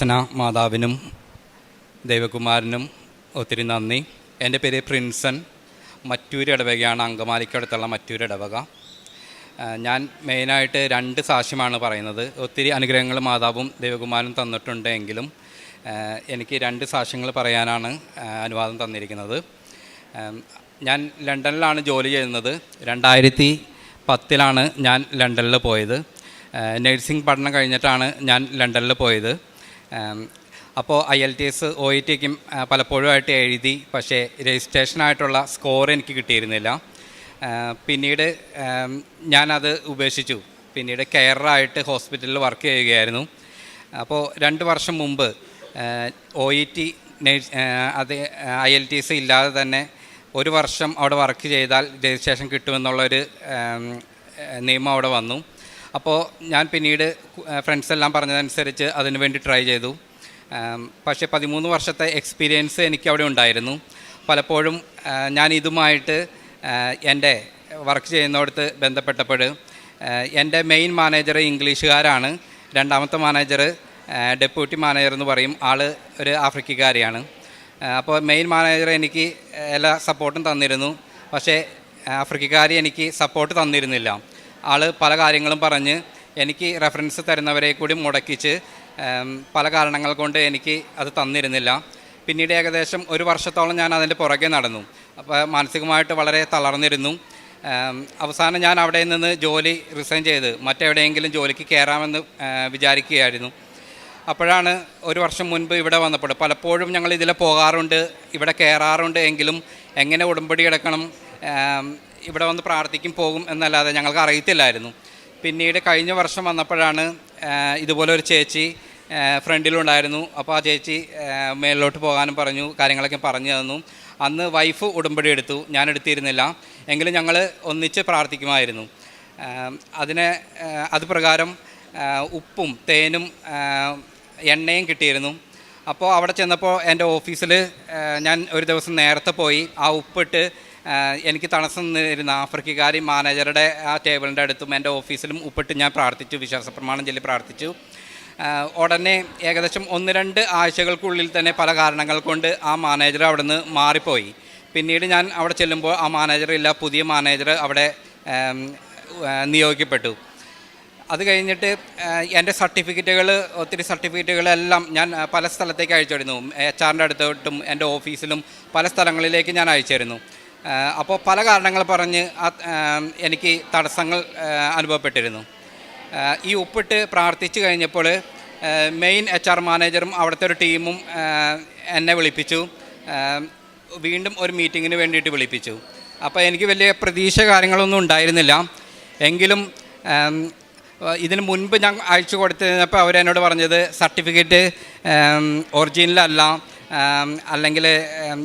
അച്ഛന മാതാവിനും ദൈവകുമാരനും ഒത്തിരി നന്ദി. എന്റെ പേര് പ്രിൻസൺ. മറ്റൂര് ഇടവകയാണ് അങ്കമാലിക്കടുത്തുള്ള മറ്റൂര് ഇടവക. ഞാൻ മെയിനായിട്ട് രണ്ട് സാക്ഷ്യമാണ് പറയുന്നത്. ഒത്തിരി അനുഗ്രഹങ്ങൾ മാതാവും ദൈവകുമാരനും തന്നിട്ടുണ്ട് എങ്കിലും എനിക്ക് രണ്ട് സാക്ഷ്യങ്ങൾ പറയാനാണ് അനുവാദം തന്നിരിക്കുന്നത്. ഞാൻ ലണ്ടനിലാണ് ജോലി ചെയ്യുന്നത്. രണ്ടായിരത്തി പത്തിലാണ് ഞാൻ ലണ്ടനിൽ പോയത്. നഴ്സിംഗ് പഠനം കഴിഞ്ഞിട്ടാണ് ഞാൻ ലണ്ടനിൽ പോയത്. അപ്പോൾ I L T S O E ടിക്കും പലപ്പോഴുമായിട്ട് എഴുതി പക്ഷേ രജിസ്ട്രേഷനായിട്ടുള്ള സ്കോർ എനിക്ക് കിട്ടിയിരുന്നില്ല. പിന്നീട് ഞാനത് ഉപേക്ഷിച്ചു. പിന്നീട് കെയറായിട്ട് ഹോസ്പിറ്റലിൽ വർക്ക് ചെയ്യുകയായിരുന്നു. അപ്പോൾ രണ്ട് വർഷം മുമ്പ് ഒ ഇ ടി അത് ഐ എൽ ടി എസ് ഇല്ലാതെ തന്നെ ഒരു വർഷം അവിടെ വർക്ക് ചെയ്താൽ രജിസ്ട്രേഷൻ കിട്ടുമെന്നുള്ളൊരു നിയമം അവിടെ വന്നു. അപ്പോൾ ഞാൻ പിന്നീട് ഫ്രണ്ട്സ് എല്ലാം പറഞ്ഞതനുസരിച്ച് അതിനു വേണ്ടി ട്രൈ ചെയ്തു. പക്ഷേ പതിമൂന്ന് വർഷത്തെ എക്സ്പീരിയൻസ് എനിക്ക് അവിടെ ഉണ്ടായിരുന്നു. പലപ്പോഴും ഞാൻ ഇതുമായിട്ട് എന്റെ വർക്ക് ചെയ്യുന്നിടത്ത് ബന്ധപ്പെട്ടപ്പോൾ എന്റെ മെയിൻ മാനേജർ ഇംഗ്ലീഷുകാരാണ്. രണ്ടാമത്തെ മാനേജർ ഡെപ്യൂട്ടി മാനേജർ എന്ന് പറയും. ആൾ ഒരു ആഫ്രിക്കക്കാരിയാണ്. അപ്പോൾ മെയിൻ മാനേജർ എനിക്ക് എല്ലാ സപ്പോർട്ടും തന്നിരുന്നു. പക്ഷേ ആഫ്രിക്കക്കാരി എനിക്ക് സപ്പോർട്ട് തന്നിരുന്നില്ല. ആൾ പല കാര്യങ്ങളും പറഞ്ഞ് എനിക്ക് റെഫറൻസ് തരുന്നവരെ കൂടി മുടക്കിച്ച് പല കാരണങ്ങൾ കൊണ്ട് എനിക്ക് അത് തന്നിരുന്നില്ല. പിന്നീട് ഏകദേശം ഒരു വർഷത്തോളം ഞാൻ അതിന്റെ പുറകെ നടന്നു. അപ്പോൾ മാനസികമായിട്ട് വളരെ തളർന്നിരുന്നു. അവസാനം ഞാൻ അവിടെ നിന്ന് ജോലി റിസൈൻ ചെയ്ത് മറ്റെവിടെയെങ്കിലും ജോലിക്ക് കയറാമെന്ന് വിചാരിക്കുകയായിരുന്നു. അപ്പോഴാണ് ഒരു വർഷം മുൻപ് ഇവിടെ വന്നപ്പോൾ പലപ്പോഴും ഞങ്ങൾ ഇതിലെ പോകാറുണ്ട് ഇവിടെ കയറാറുണ്ട് എങ്കിലും എങ്ങനെ ഉടമ്പടി എടുക്കണം ഇവിടെ വന്ന് പ്രാർത്ഥിക്കും പോകും എന്നല്ലാതെ ഞങ്ങൾക്ക് അറിയത്തില്ലായിരുന്നു. പിന്നീട് കഴിഞ്ഞ വർഷം വന്നപ്പോഴാണ് ഇതുപോലെ ഒരു ചേച്ചി ഫ്രണ്ടിലുണ്ടായിരുന്നു അപ്പോൾ ആ ചേച്ചി മേലിലോട്ട് പോകാനും പറഞ്ഞു കാര്യങ്ങളൊക്കെ പറഞ്ഞു തന്നു. അന്ന് വൈഫ് ഉടമ്പടി എടുത്തു ഞാൻ എടുത്തിരുന്നില്ല. എങ്കിലും ഞങ്ങൾ ഒന്നിച്ച് പ്രാർത്ഥിക്കുമായിരുന്നു. അതിനെ അത് പ്രകാരം ഉപ്പും തേനും എണ്ണയും കിട്ടിയിരുന്നു. അപ്പോൾ അവിടെ ചെന്നപ്പോൾ എന്റെ ഓഫീസിൽ ഞാൻ ഒരു ദിവസം നേരത്തെ പോയി ആ ഉപ്പിട്ട് എനിക്ക് തടസ്സം നിന്നിരുന്ന ആഫ്രിക്കക്കാരി മാനേജറുടെ ആ ടേബിളിന്റെ അടുത്തും എന്റെ ഓഫീസിലും ഉപ്പിട്ട് ഞാൻ പ്രാർത്ഥിച്ചു വിശ്വാസ പ്രമാണം ചൊല്ലി പ്രാർത്ഥിച്ചു. ഉടനെ ഏകദേശം ഒന്ന് രണ്ട് ആഴ്ചകൾക്കുള്ളിൽ തന്നെ പല കാരണങ്ങൾ കൊണ്ട് ആ മാനേജർ അവിടെ നിന്ന് മാറിപ്പോയി. പിന്നീട് ഞാൻ അവിടെ ചെല്ലുമ്പോൾ ആ മാനേജർ ഇല്ല പുതിയ മാനേജർ അവിടെ നിയോഗിക്കപ്പെട്ടു. അത് കഴിഞ്ഞിട്ട് എന്റെ സർട്ടിഫിക്കറ്റുകൾ ഒത്തിരി സർട്ടിഫിക്കറ്റുകളെല്ലാം ഞാൻ പല സ്ഥലത്തേക്ക് അയച്ചിരുന്നു എച്ച് ആറിന്റെ അടുത്തോട്ടും എന്റെ ഓഫീസിലും പല സ്ഥലങ്ങളിലേക്ക് ഞാൻ അയച്ചിരുന്നു അപ്പോൾ പല കാരണങ്ങൾ പറഞ്ഞ് എനിക്ക് തടസ്സങ്ങൾ അനുഭവപ്പെട്ടിരുന്നു. ഈ ഉപ്പിട്ട് പ്രാർത്ഥിച്ചു കഴിഞ്ഞപ്പോൾ മെയിൻ എച്ച് ആർ മാനേജറും അവിടുത്തെ ഒരു ടീമും എന്നെ വിളിപ്പിച്ചു. വീണ്ടും ഒരു മീറ്റിങ്ങിന് വേണ്ടിയിട്ട് വിളിപ്പിച്ചു. അപ്പോൾ എനിക്ക് വലിയ പ്രതീക്ഷ കാര്യങ്ങളൊന്നും ഉണ്ടായിരുന്നില്ല. എങ്കിലും ഇതിന് മുൻപ് ഞാൻ അയച്ചു കൊടുത്തപ്പോൾ അവരെന്നോട് പറഞ്ഞത് സർട്ടിഫിക്കറ്റ് ഒറിജിനലല്ല അല്ലെങ്കിൽ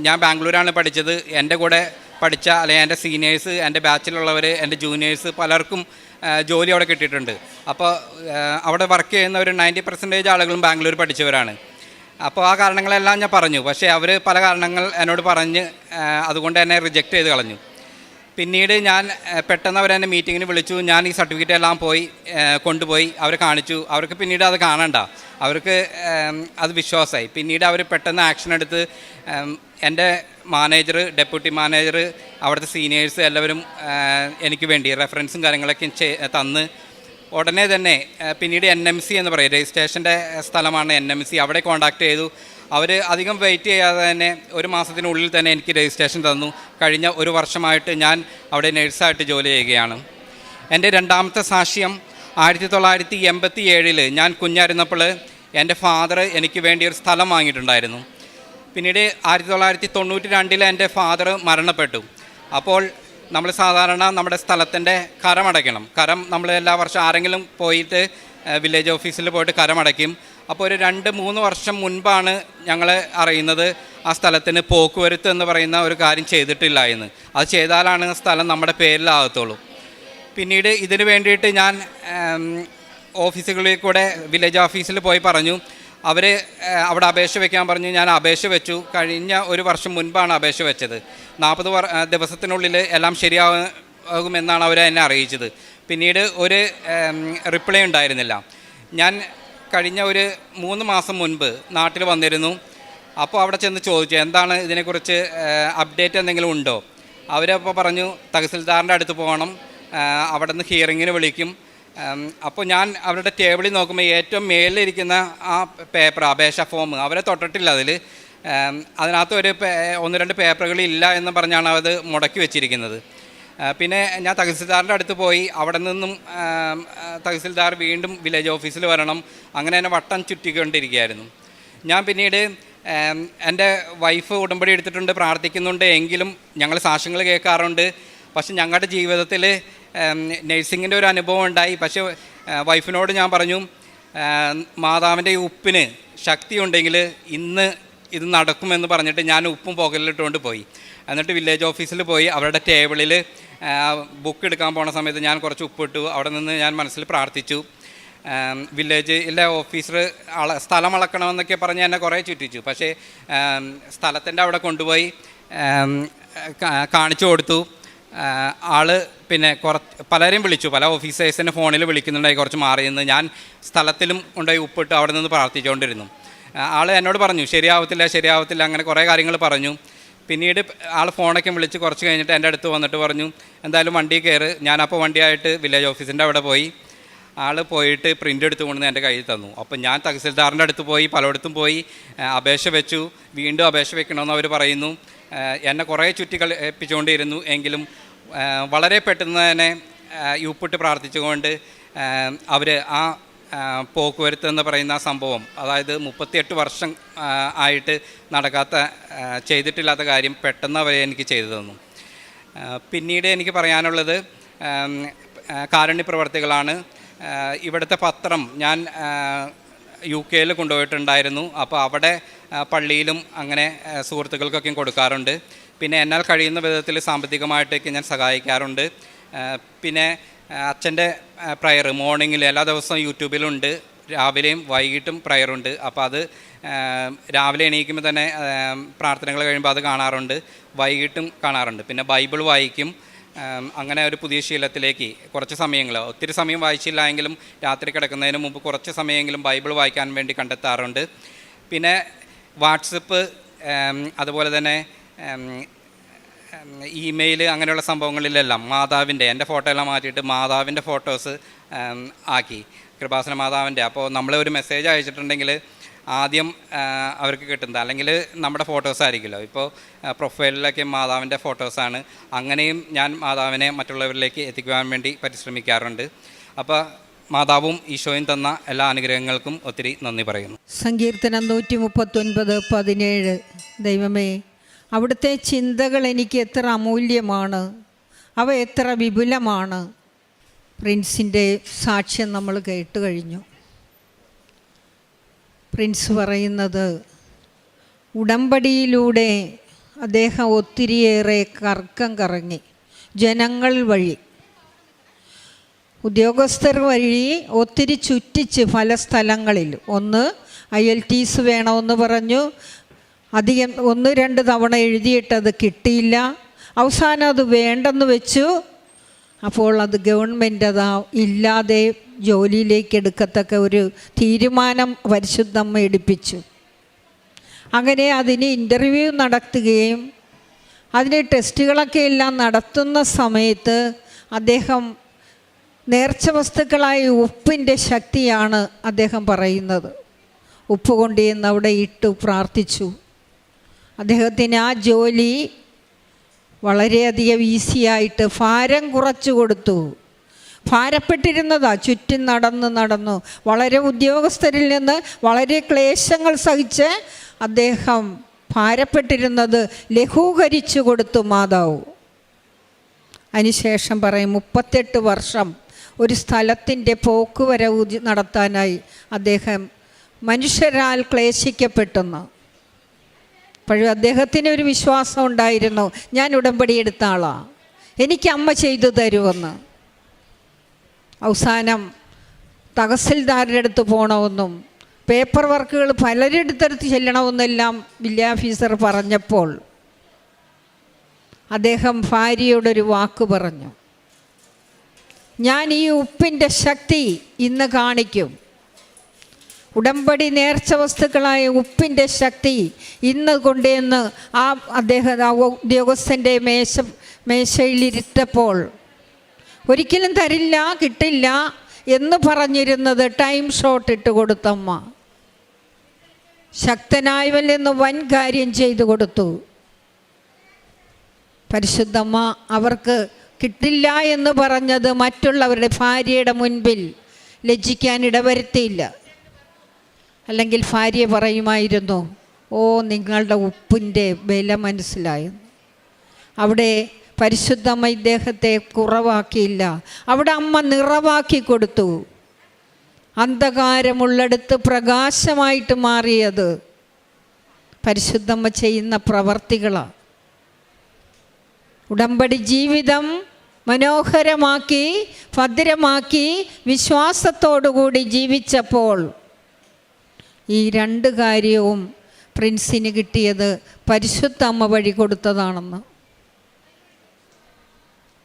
ഞാൻ ബാംഗ്ലൂരാണ് പഠിച്ചത്. എന്റെ കൂടെ പഠിച്ച അല്ലെങ്കിൽ എന്റെ സീനിയേഴ്സ് എന്റെ ബാച്ചിലുള്ളവർ എന്റെ ജൂനിയേഴ്സ് പലർക്കും ജോലി അവിടെ കിട്ടിയിട്ടുണ്ട്. അപ്പോൾ അവിടെ വർക്ക് ചെയ്യുന്ന ഒരു നയന്റി പെർസെന്റേജ് ആളുകളും ബാംഗ്ലൂർ പഠിച്ചവരാണ്. അപ്പോൾ ആ കാരണങ്ങളെല്ലാം ഞാൻ പറഞ്ഞു. പക്ഷേ അവർ പല കാരണങ്ങൾ എന്നോട് പറഞ്ഞ് അതുകൊണ്ട് എന്നെ റിജക്റ്റ് ചെയ്ത് കളഞ്ഞു. പിന്നീട് ഞാൻ പെട്ടെന്ന് അവരെന്നെ മീറ്റിങ്ങിന് വിളിച്ചു. ഞാൻ ഈ സർട്ടിഫിക്കറ്റ് എല്ലാം പോയി കൊണ്ടുപോയി. അവരെ കാണിച്ചു. അവർക്ക് പിന്നീട് അത് കാണണ്ട. അവർക്ക് അത് വിശ്വാസമായി പിന്നീട് അവർ പെട്ടെന്ന് ആക്ഷൻ എടുത്ത് എന്റെ മാനേജർ ഡെപ്യൂട്ടി മാനേജർ അവിടുത്തെ സീനിയേഴ്സ് എല്ലാവരും എനിക്ക് വേണ്ടി റെഫറൻസും കാര്യങ്ങളൊക്കെ തന്ന് ഉടനെ തന്നെ പിന്നീട് എൻ എം സി എന്ന് പറയും. രജിസ്ട്രേഷന്റെ സ്ഥലമാണ് എൻ എം സി അവിടെ കോൺടാക്ട് ചെയ്തു. അവർ അധികം വെയിറ്റ് ചെയ്യാതെ തന്നെ ഒരു മാസത്തിനുള്ളിൽ തന്നെ എനിക്ക് രജിസ്ട്രേഷൻ തന്നു. കഴിഞ്ഞ ഒരു വർഷമായിട്ട് ഞാൻ അവിടെ നഴ്സായിട്ട് ജോലി ചെയ്യുകയാണ്. എന്റെ രണ്ടാമത്തെ സാക്ഷ്യം ആയിരത്തി തൊള്ളായിരത്തി എൺപത്തി ഏഴിൽ ഞാൻ കുഞ്ഞായിരുന്നപ്പോൾ എന്റെ ഫാദർ എനിക്ക് വേണ്ടി ഒരു സ്ഥലം വാങ്ങിയിട്ടുണ്ടായിരുന്നു. പിന്നീട് ആയിരത്തി തൊള്ളായിരത്തി തൊണ്ണൂറ്റി രണ്ടിൽ എന്റെ ഫാദർ മരണപ്പെട്ടു. അപ്പോൾ നമ്മൾ സാധാരണ നമ്മുടെ സ്ഥലത്തിന്റെ കരമടയ്ക്കണം കരം നമ്മൾ എല്ലാ വർഷം ആരെങ്കിലും പോയിട്ട് വില്ലേജ് ഓഫീസിൽ പോയിട്ട് കരമടയ്ക്കും അപ്പോൾ ഒരു രണ്ട് മൂന്ന് വർഷം മുൻപാണ് ഞങ്ങൾ അറിയുന്നത് ആ സ്ഥലത്തിന് പോക്കുവരുത്ത് എന്ന് പറയുന്ന ഒരു കാര്യം ചെയ്തിട്ടില്ല എന്ന്. അത് ചെയ്താലാണ് സ്ഥലം നമ്മുടെ പേരിലാകത്തുള്ളൂ. പിന്നീട് ഇതിന് വേണ്ടിയിട്ട് ഞാൻ ഓഫീസുകളിൽ കൂടെ വില്ലേജ് ഓഫീസിൽ പോയി പറഞ്ഞു അവർ അവിടെ അപേക്ഷ വെക്കാൻ പറഞ്ഞു. ഞാൻ അപേക്ഷ വെച്ചു. കഴിഞ്ഞ ഒരു വർഷം മുൻപാണ് അപേക്ഷ വെച്ചത്. നാൽപ്പത് വർ ദിവസത്തിനുള്ളിൽ എല്ലാം ശരിയാകുമെന്നാണ് അവർ എന്നെ അറിയിച്ചത്. പിന്നീട് ഒരു റിപ്ലൈ ഉണ്ടായിരുന്നില്ല. ഞാൻ കഴിഞ്ഞ ഒരു മൂന്ന് മാസം മുൻപ് നാട്ടിൽ വന്നിരുന്നു. അപ്പോൾ അവിടെ ചെന്ന് ചോദിച്ചു എന്താണ് ഇതിനെക്കുറിച്ച് അപ്ഡേറ്റ് എന്തെങ്കിലും ഉണ്ടോ? അവരപ്പോൾ പറഞ്ഞു തഹസിൽദാറിന്റെ അടുത്ത് പോകണം. അവിടെ നിന്ന് ഹിയറിങ്ങിന് വിളിക്കും. അപ്പോൾ ഞാൻ അവരുടെ ടേബിളിൽ നോക്കുമ്പോൾ ഏറ്റവും മേലിലിരിക്കുന്ന ആ പേപ്പർ അപേക്ഷ ഫോം അവരെ തൊട്ടിട്ടില്ല അതിൽ അതിനകത്ത് ഒരു ഒന്ന് രണ്ട് പേപ്പറുകൾ ഇല്ല എന്ന് പറഞ്ഞാണ് അത് മുടക്കി വെച്ചിരിക്കുന്നത്. പിന്നെ ഞാൻ തഹസിൽദാറിന്റെ അടുത്ത് പോയി അവിടെ നിന്നും തഹസിൽദാർ വീണ്ടും വില്ലേജ് ഓഫീസിൽ വരണം. അങ്ങനെ തന്നെ വട്ടം ചുറ്റിക്കൊണ്ടിരിക്കുകയായിരുന്നു. ഞാൻ പിന്നീട് എന്റെ വൈഫ് ഉടമ്പടി എടുത്തിട്ടുണ്ട് പ്രാർത്ഥിക്കുന്നുണ്ട് എങ്കിലും ഞങ്ങൾ സാക്ഷ്യങ്ങൾ കേൾക്കാറുണ്ട്. പക്ഷെ ഞങ്ങളുടെ ജീവിതത്തിൽ നഴ്സിങ്ങിന്റെ ഒരു അനുഭവം ഉണ്ടായി. പക്ഷേ വൈഫിനോട് ഞാൻ പറഞ്ഞു മാതാവിന്റെ ഈ ഉപ്പിന് ശക്തിയുണ്ടെങ്കിൽ ഇന്ന് ഇത് നടക്കുമെന്ന് പറഞ്ഞിട്ട് ഞാൻ ഉപ്പും പുകലിട്ടുകൊണ്ട് പോയി. എന്നിട്ട് വില്ലേജ് ഓഫീസിൽ പോയി. അവരുടെ ടേബിളിൽ ബുക്ക് എടുക്കാൻ പോണ സമയത്ത് ഞാൻ കുറച്ച് ഉപ്പിട്ടു. അവിടെ നിന്ന് ഞാൻ മനസ്സിൽ പ്രാർത്ഥിച്ചു. വില്ലേജ് വില്ലേജിലെ ഓഫീസർ അള സ്ഥലം അളക്കണമെന്നൊക്കെ പറഞ്ഞ് എന്നെ കുറേ ചുറ്റിച്ചു. പക്ഷേ സ്ഥലത്തിന്റെ അവിടെ കൊണ്ടുപോയി കാണിച്ചു കൊടുത്തു. ആൾ പിന്നെ കുറച്ച് പലരെയും വിളിച്ചു. പല ഓഫീസേഴ്സിനെ ഫോണിൽ വിളിക്കുന്നുണ്ടായി കുറച്ച് മാറി നിന്ന്. ഞാൻ സ്ഥലത്തിലും കൊണ്ടുപോയി ഉപ്പിട്ട് അവിടെ നിന്ന് പ്രാർത്ഥിച്ചുകൊണ്ടിരുന്നു ആൾ എന്നോട് പറഞ്ഞു ശരിയാവത്തില്ല ശരിയാവത്തില്ല അങ്ങനെ കുറേ കാര്യങ്ങൾ പറഞ്ഞു. പിന്നീട് ആൾ ഫോണൊക്കെ വിളിച്ച് കുറച്ച് കഴിഞ്ഞിട്ട് എന്റെ അടുത്ത് വന്നിട്ട് പറഞ്ഞു എന്തായാലും വണ്ടി കയറ്. ഞാനപ്പോൾ വണ്ടിയായിട്ട് വില്ലേജ് ഓഫീസിന്റെ അവിടെ പോയി. ആൾ പോയിട്ട് പ്രിന്റ് എടുത്ത് കൊണ്ടുവന്ന് എന്റെ കയ്യിൽ തന്നു. അപ്പം ഞാൻ തഹസിൽദാറിന്റെ അടുത്ത് പോയി പലയിടത്തും പോയി അപേക്ഷ വെച്ചു. വീണ്ടും അപേക്ഷ വെക്കണമെന്ന് അവർ പറയുന്നു. എന്നെ കുറേ ചുറ്റി കളിപ്പിച്ചുകൊണ്ടിരുന്നു എങ്കിലും വളരെ പെട്ടെന്ന് തന്നെ യൂപ്പിട്ട് പ്രാർത്ഥിച്ചുകൊണ്ട് അവർ ആ പോക്കുവരുത്ത് എന്ന് പറയുന്ന സംഭവം അതായത് മുപ്പത്തിയെട്ട് വർഷം ആയിട്ട് നടക്കാത്ത ചെയ്തിട്ടില്ലാത്ത കാര്യം പെട്ടെന്ന് അവരെ എനിക്ക് ചെയ്തു തന്നു. പിന്നീട് എനിക്ക് പറയാനുള്ളത് കാരുണ്യപ്രവർത്തികളാണ് ഇവിടുത്തെ പത്രം ഞാൻ യു കെയിൽ കൊണ്ടുപോയിട്ടുണ്ടായിരുന്നു. അപ്പോൾ അവിടെ പള്ളിയിലും അങ്ങനെ സുഹൃത്തുക്കൾക്കൊക്കെയും സുഹൃത്തുക്കൾക്കൊക്കെ കൊടുക്കാറുണ്ട്. പിന്നെ എന്നാൽ കഴിയുന്ന വിധത്തിൽ സാമ്പത്തികമായിട്ടൊക്കെ ഞാൻ സഹായിക്കാറുണ്ട്. പിന്നെ അച്ഛന്റെ പ്രയർ മോർണിംഗിൽ എല്ലാ ദിവസവും യൂട്യൂബിലുണ്ട്. രാവിലെയും വൈകിട്ടും പ്രയറുണ്ട് അപ്പോൾ അത് രാവിലെ എണീക്കുമ്പോൾ തന്നെ പ്രാർത്ഥനകൾ കഴിയുമ്പോൾ അത് കാണാറുണ്ട്. വൈകിട്ടും കാണാറുണ്ട്. പിന്നെ ബൈബിൾ വായിക്കും. അങ്ങനെ ഒരു പുതിയ ശീലത്തിലേക്ക് കുറച്ച് സമയങ്ങൾ ഒത്തിരി സമയം വായിച്ചില്ല എങ്കിലും രാത്രി കിടക്കുന്നതിന് മുമ്പ് കുറച്ച് സമയമെങ്കിലും ബൈബിൾ വായിക്കാൻ വേണ്ടി കണ്ടെത്താറുണ്ട്. പിന്നെ വാട്സപ്പ് അതുപോലെ തന്നെ ഇമെയിൽ അങ്ങനെയുള്ള സംഭവങ്ങളിലെല്ലാം മാതാവിന്റെ എന്റെ ഫോട്ടോ എല്ലാം മാറ്റിയിട്ട് മാതാവിന്റെ ഫോട്ടോസ് ആക്കി. കൃപാസന മാതാവിന്റെ. അപ്പോൾ നമ്മളെ ഒരു മെസ്സേജ് അയച്ചിട്ടുണ്ടെങ്കിൽ ആദ്യം അവർക്ക് കിട്ടുന്നത്. അല്ലെങ്കിൽ നമ്മുടെ ഫോട്ടോസ് ആയിരിക്കുമല്ലോ. ഇപ്പോൾ പ്രൊഫൈലിലൊക്കെ മാതാവിന്റെ ഫോട്ടോസാണ് അങ്ങനെയും ഞാൻ മാതാവിനെ മറ്റുള്ളവരിലേക്ക് എത്തിക്കുവാൻ വേണ്ടി പരിശ്രമിക്കാറുണ്ട്. അപ്പോൾ മാതാവും ഈശോയും തന്ന എല്ലാ അനുഗ്രഹങ്ങൾക്കും ഒത്തിരി നന്ദി പറയുന്നു. സങ്കീർത്തനം നൂറ്റി മുപ്പത്തൊൻപത് പതിനേഴ്. ദൈവമേ അവിടുത്തെ ചിന്തകൾ എനിക്ക് എത്ര അമൂല്യമാണ്. അവ എത്ര വിപുലമാണ്. പ്രിൻസിന്റെ സാക്ഷ്യം നമ്മൾ കേട്ട് കഴിഞ്ഞു. പ്രിൻസ് പറയുന്നത് ഉടമ്പടിയിലൂടെ അദ്ദേഹം ഒത്തിരിയേറെ കർക്കം കറങ്ങി. ജനങ്ങൾ വഴി. ഉദ്യോഗസ്ഥർ വഴി ഒത്തിരി ചുറ്റിച്ച് പല സ്ഥലങ്ങളിൽ. ഒന്ന് ഐ എൽ ടീസ് വേണമെന്ന് പറഞ്ഞു. അധികം ഒന്ന് രണ്ട് തവണ എഴുതിയിട്ടത് കിട്ടിയില്ല. അവസാനം അത് വേണ്ടെന്ന് വെച്ചു. അപ്പോൾ അത് ഗവൺമെന്റ് അത് ഇല്ലാതെ ജോലിയിലേക്ക് എടുക്കത്തക്ക ഒരു തീരുമാനം പരിശുദ്ധമ്മ എടുപ്പിച്ചു. അങ്ങനെ അതിന് ഇന്റർവ്യൂ നടത്തുകയും അതിന് ടെസ്റ്റുകളൊക്കെ എല്ലാം നടത്തുന്ന സമയത്ത് അദ്ദേഹം നേർച്ച വസ്തുക്കളായ ഉപ്പിന്റെ ശക്തിയാണ് അദ്ദേഹം പറയുന്നത്. ഉപ്പ് കൊണ്ടുവന്ന് അവിടെ ഇട്ടു പ്രാർത്ഥിച്ചു. അദ്ദേഹത്തിന് ആ ജോലി വളരെയധികം ഈസിയായിട്ട് ഭാരം കുറച്ചു കൊടുത്തു. ഭാരപ്പെട്ടിരുന്നതാ ചുറ്റും നടന്ന് നടന്നു. വളരെ ഉദ്യോഗസ്ഥരിൽ നിന്ന് വളരെ ക്ലേശങ്ങൾ സഹിച്ച് അദ്ദേഹം ഭാരപ്പെട്ടിരുന്നത് ലഘൂകരിച്ചു കൊടുത്തു മാതാവ്. അതിനുശേഷം പറയും മുപ്പത്തെട്ട് വർഷം ഒരു സ്ഥലത്തിന്റെ പോക്കുവരവ് നടത്താനായി അദ്ദേഹം മനുഷ്യരാൽ ക്ലേശിക്കപ്പെട്ടെന്ന്. അപ്പോഴും അദ്ദേഹത്തിന് ഒരു വിശ്വാസം ഉണ്ടായിരുന്നു. ഞാൻ ഉടമ്പടി എടുത്ത ആളാണ് എനിക്ക് അമ്മ ചെയ്തു തരുമെന്ന്. അവസാനം തഹസിൽദാരുടെ അടുത്ത് പോകണമെന്നും പേപ്പർ വർക്കുകൾ പലരിടത്തടുത്ത് ചെല്ലണമെന്നെല്ലാം വില്യാഫീസർ പറഞ്ഞപ്പോൾ അദ്ദേഹം ഭാര്യയോടൊരു വാക്ക് പറഞ്ഞു. ഞാൻ ഈ ഉപ്പിന്റെ ശക്തി ഇന്ന് കാണിക്കും. ഉടമ്പടി നേർച്ച വസ്തുക്കളായ ഉപ്പിന്റെ ശക്തി ഇന്ന് കൊണ്ടുവന്ന് ആ അദ്ദേഹം ആ ഉദ്യോഗസ്ഥന്റെ മേശ മേശയിലിരുത്തപ്പോൾ ഒരിക്കലും തരില്ല കിട്ടില്ല എന്ന് പറഞ്ഞിരുന്നത് ടൈം ഷോട്ട് ഇട്ട് കൊടുത്തമ്മ. ശക്തനായവൻ എന്ന് വൻ കാര്യം ചെയ്തു കൊടുത്തു. പരിശുദ്ധമ്മ അവർക്ക് കിട്ടില്ല എന്ന് പറഞ്ഞത് മറ്റുള്ളവരുടെ ഭാര്യയുടെ മുൻപിൽ ലജ്ജിക്കാൻ ഇടവരുത്തിയില്ല. അല്ലെങ്കിൽ ഭാര്യ പറയുമായിരുന്നു ഓ നിങ്ങളുടെ ഉപ്പിന്റെ വില മനസ്സിലായി. അവിടെ പരിശുദ്ധമ്മ ഇദ്ദേഹത്തെ കുറവാക്കിയില്ല. അവിടെ അമ്മ നിറവാക്കി കൊടുത്തു. അന്ധകാരമുള്ളിടത്ത് പ്രകാശമായിട്ട് മാറിയത് പരിശുദ്ധമ്മ ചെയ്യുന്ന പ്രവർത്തികളാണ് ഉടമ്പടി ജീവിതം മനോഹരമാക്കി ഭദ്രമാക്കി വിശ്വാസത്തോടുകൂടി ജീവിച്ചപ്പോൾ ഈ രണ്ട് കാര്യവും പ്രിൻസിന് കിട്ടിയത് പരിശുദ്ധ അമ്മ വഴി കൊടുത്തതാണെന്ന്.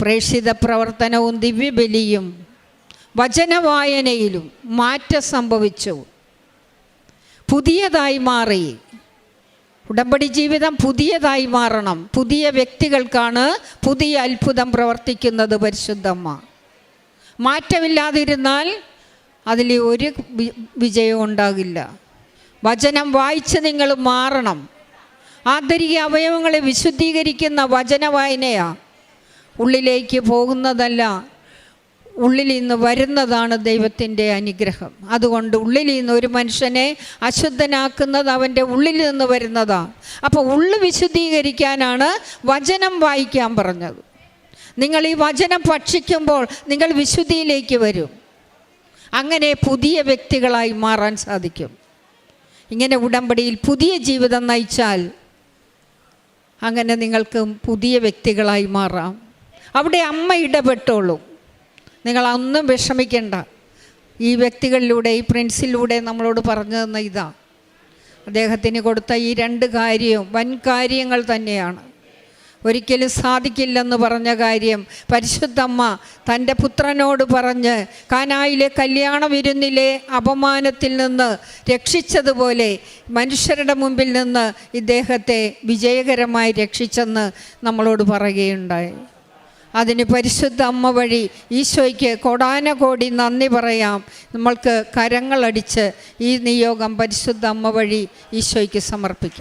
പ്രേക്ഷിത പ്രവർത്തനവും ദിവ്യബലിയും വചനവായനയിലും മാറ്റം സംഭവിച്ചു. പുതിയതായി മാറി. ഉടമ്പടി ജീവിതം പുതിയതായി മാറണം. പുതിയ വ്യക്തികൾക്കാണ് പുതിയ അത്ഭുതം പ്രവർത്തിക്കുന്നത് പരിശുദ്ധമ്മ മാറ്റമില്ലാതിരുന്നാൽ അതിൽ ഒരു വിജയവും ഉണ്ടാകില്ല. വചനം വായിച്ച് നിങ്ങൾ മാറണം. ആന്തരിക അവയവങ്ങളെ വിശുദ്ധീകരിക്കുന്ന വചന വായനയാണ് ഉള്ളിലേക്ക് പോകുന്നതല്ല ഉള്ളിൽ നിന്ന് വരുന്നതാണ് ദൈവത്തിന്റെ അനുഗ്രഹം. അതുകൊണ്ട് ഉള്ളിൽ നിന്ന് ഒരു മനുഷ്യനെ അശുദ്ധനാക്കുന്നത് അവന്റെ ഉള്ളിൽ നിന്ന് വരുന്നതാണ് അപ്പോൾ ഉള്ളു വിശുദ്ധീകരിക്കാനാണ് വചനം വായിക്കാൻ പറഞ്ഞത്. നിങ്ങൾ ഈ വചനം ഭക്ഷിക്കുമ്പോൾ നിങ്ങൾ വിശുദ്ധിയിലേക്ക് വരും. അങ്ങനെ പുതിയ വ്യക്തികളായി മാറാൻ സാധിക്കും. ഇങ്ങനെ ഉടമ്പടിയിൽ പുതിയ ജീവിതം നയിച്ചാൽ അങ്ങനെ നിങ്ങൾക്ക് പുതിയ വ്യക്തികളായി മാറാം. അവിടെ അമ്മ ഇടപെട്ടോളൂ. നിങ്ങൾ ഒന്നും വിഷമിക്കേണ്ട. ഈ വ്യക്തികളിലൂടെ ഈ പ്രിൻസിലൂടെ നമ്മളോട് പറഞ്ഞു തന്ന ഇതാ. അദ്ദേഹത്തിന് കൊടുത്ത ഈ രണ്ട് കാര്യവും വൻ കാര്യങ്ങൾ തന്നെയാണ്. ഒരിക്കലും സാധിക്കില്ലെന്ന് പറഞ്ഞ കാര്യം പരിശുദ്ധമ്മ തന്റെ പുത്രനോട് പറഞ്ഞ് കാനായിലെ കല്യാണ വിരുന്നിലെ അപമാനത്തിൽ നിന്ന് രക്ഷിച്ചതുപോലെ മനുഷ്യരുടെ മുമ്പിൽ നിന്ന് ഇദ്ദേഹത്തെ വിജയകരമായി രക്ഷിച്ചെന്ന് നമ്മളോട് പറയുകയുണ്ടായി. അതിന് പരിശുദ്ധ അമ്മ വഴി ഈശോയ്ക്ക് കോടാനകോടി നന്ദി പറയാം. നമ്മൾക്ക് കരങ്ങളടിച്ച് ഈ നിയോഗം പരിശുദ്ധ അമ്മ വഴി ഈശോയ്ക്ക് സമർപ്പിക്കാം.